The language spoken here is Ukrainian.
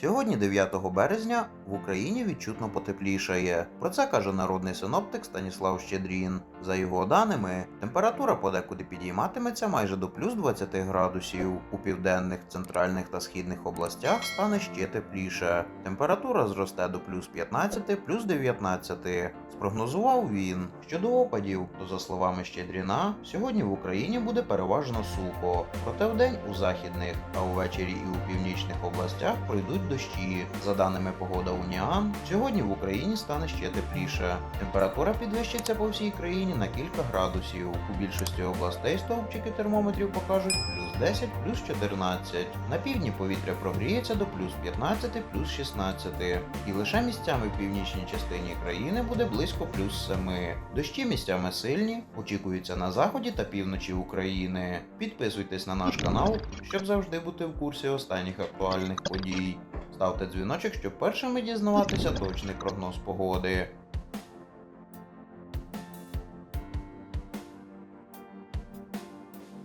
Сьогодні, 9 березня, в Україні відчутно потеплішає. Про це каже народний синоптик Станіслав Щедрін. За його даними, температура подекуди підійматиметься майже до плюс 20 градусів. У південних, центральних та східних областях стане ще тепліше. Температура зросте до плюс 15, плюс 19. Спрогнозував він. Щодо опадів, то за словами Щедріна, сьогодні в Україні буде переважно сухо. Проте вдень у західних, а увечері і у північних областях пройдуть дощі. За даними погода Уніан, сьогодні в Україні стане ще тепліше. Температура підвищиться по всій країні на кілька градусів. У більшості областей стовпчики термометрів покажуть плюс 10, плюс 14. На півдні повітря прогріється до плюс 15, плюс 16. І лише місцями в північній частині країни буде близько плюс 7. Дощі місцями сильні, очікуються на заході та півночі України. Підписуйтесь на наш канал, щоб завжди бути в курсі останніх актуальних подій. Ставте дзвіночок, щоб першими дізнаватися точний прогноз погоди.